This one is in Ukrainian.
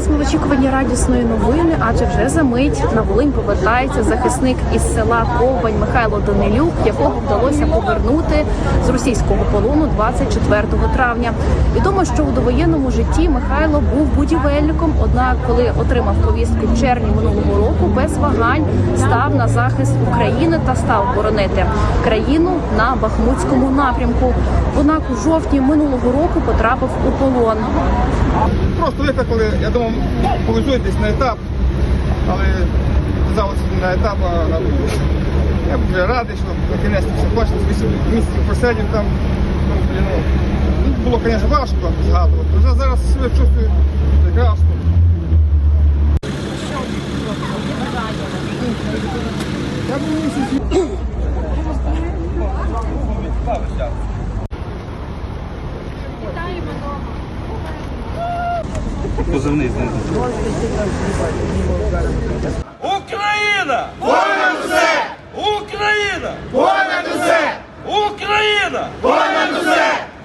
зараз ми в очікуванні радісної новини, адже вже за мить на Волинь повертається захисник із села Ковбань Михайло Данилюк, якого вдалося повернути з російського полону 24 травня. Відомо, що у довоєнному житті Михайло був будівельником. Однак, коли отримав повістку в червні минулого року, без вагань став на захист України та став боронити країну на Бахмутському напрямку. Однак у жовтні минулого року потрапив у полон. Просто викликали, я думав, повезуть десь на етап, але казалося на етап, а на вулицю. Я вже радий, що на кінець все бачив, 8 місяців просидів там. Ну, ну, ну, було, звісно, важко згадувати. Вже зараз себе чувствую прекрасно. Я був місяць. Позивний знизу. Україна! Понад усе! Україна! Понад усе! Україна! Понад усе!